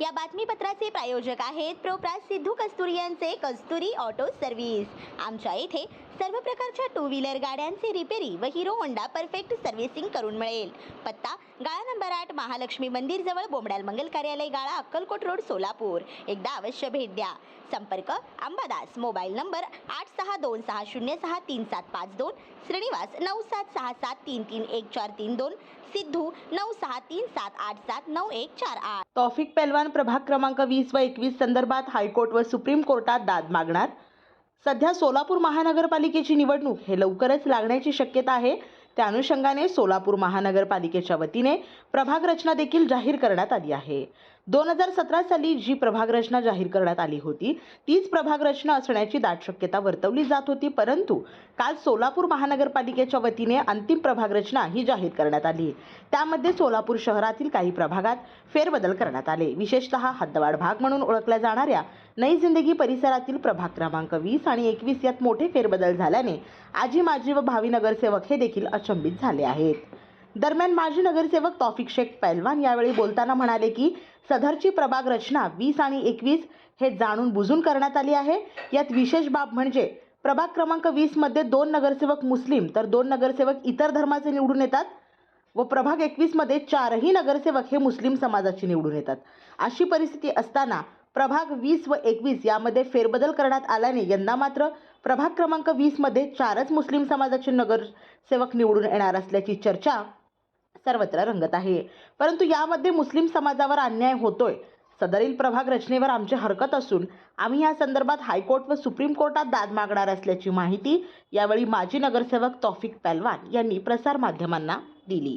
या बातमीपत्राचे प्रायोजक आहेत प्रोप्रास सिद्धू कस्तुरी यांचे कस्तुरी ऑटो सर्व्हिस. आमच्या येथे सर्व प्रकारच्या टू व्हीलर गाड्यांचे रिपेरी व हिरो होंडा परफेक्ट सर्व्हिसिंग करून मिळेल. पत्ता गाळा नंबर आठ महालक्ष्मी मंदिर जवळ बोमडाल मंगल कार्यालय गाळा अक्कलकोट रोड सोलापूर. एकदा अवश्य भेट द्या. संपर्क अंबादास मोबाईल नंबर आठ सहा दोन सहा शून्य सहा तीन सात पाच दोन श्रीनिवास नऊ सात सहा सात तीन तीन एक चार तीन दोन सिद्धू नऊ सहा तीन सात आठ सात नऊ एक चार आठ. तौफिक पेलवान प्रभाग क्रमांक वीस व एकवीस संदर्भात हायकोर्ट व सुप्रीम कोर्टात दाद मागणार. सध्या सोलापूर महानगरपालिकेची निवडणूक हे लवकरच लागण्याची शक्यता आहे. त्या अनुषंगाने सोलापूर महानगरपालिकेच्या वतीने प्रभाग रचना देखील जाहीर करण्यात आली आहे. दोन हजार सतरा साली जी प्रभाग रचना जाहीर करण्यात आली होती तीच प्रभाग रचना असण्याची दाट शक्यता वर्तवली जात होती परंतु काल सोलापूर महानगरपालिकेच्या वतीने अंतिम प्रभाग रचना ही जाहीर करण्यात आली. त्यामध्ये सोलापूर शहरातील काही प्रभागात फेरबदल करण्यात आले. विशेषतः हद्दवाड भाग म्हणून ओळखल्या जाणाऱ्या नई जिंदगी परिसरातील प्रभाग क्रमांक वीस आणि एकवीस यात मोठे फेरबदल झाल्याने आजी माजी व भावी नगरसेवक हे देखील अचंबित झाले आहेत. दरम्यान माजी नगरसेवक तौफिक शेख पैलवान यावेळी बोलताना म्हणाले की सदरची प्रभाग रचना वीस आणि एकवीस हे जाणून बुजून करण्यात आली आहे. यात विशेष बाब म्हणजे प्रभाग क्रमांक वीसमध्ये दोन नगरसेवक मुस्लिम तर दोन नगरसेवक इतर धर्माचे निवडून येतात व प्रभाग एकवीसमध्ये चारही नगरसेवक हे मुस्लिम समाजाचे निवडून येतात. अशी परिस्थिती असताना प्रभाग वीस व एकवीस यामध्ये फेरबदल करण्यात आल्याने यंदा मात्र प्रभाग क्रमांक वीसमध्ये चारच मुस्लिम समाजाचे नगरसेवक निवडून येणार असल्याची चर्चा सर्वत्र रंगत आहे. परंतु यामध्ये मुस्लिम समाजावर अन्याय होतोय. सदरील प्रभाग रचनेवर आमची हरकत असून आम्ही या संदर्भात हायकोर्ट व सुप्रीम कोर्टात दाद मागणार असल्याची माहिती यावेळी माजी नगरसेवक तौफिक पहलवान यांनी प्रसारमाध्यमांना दिली.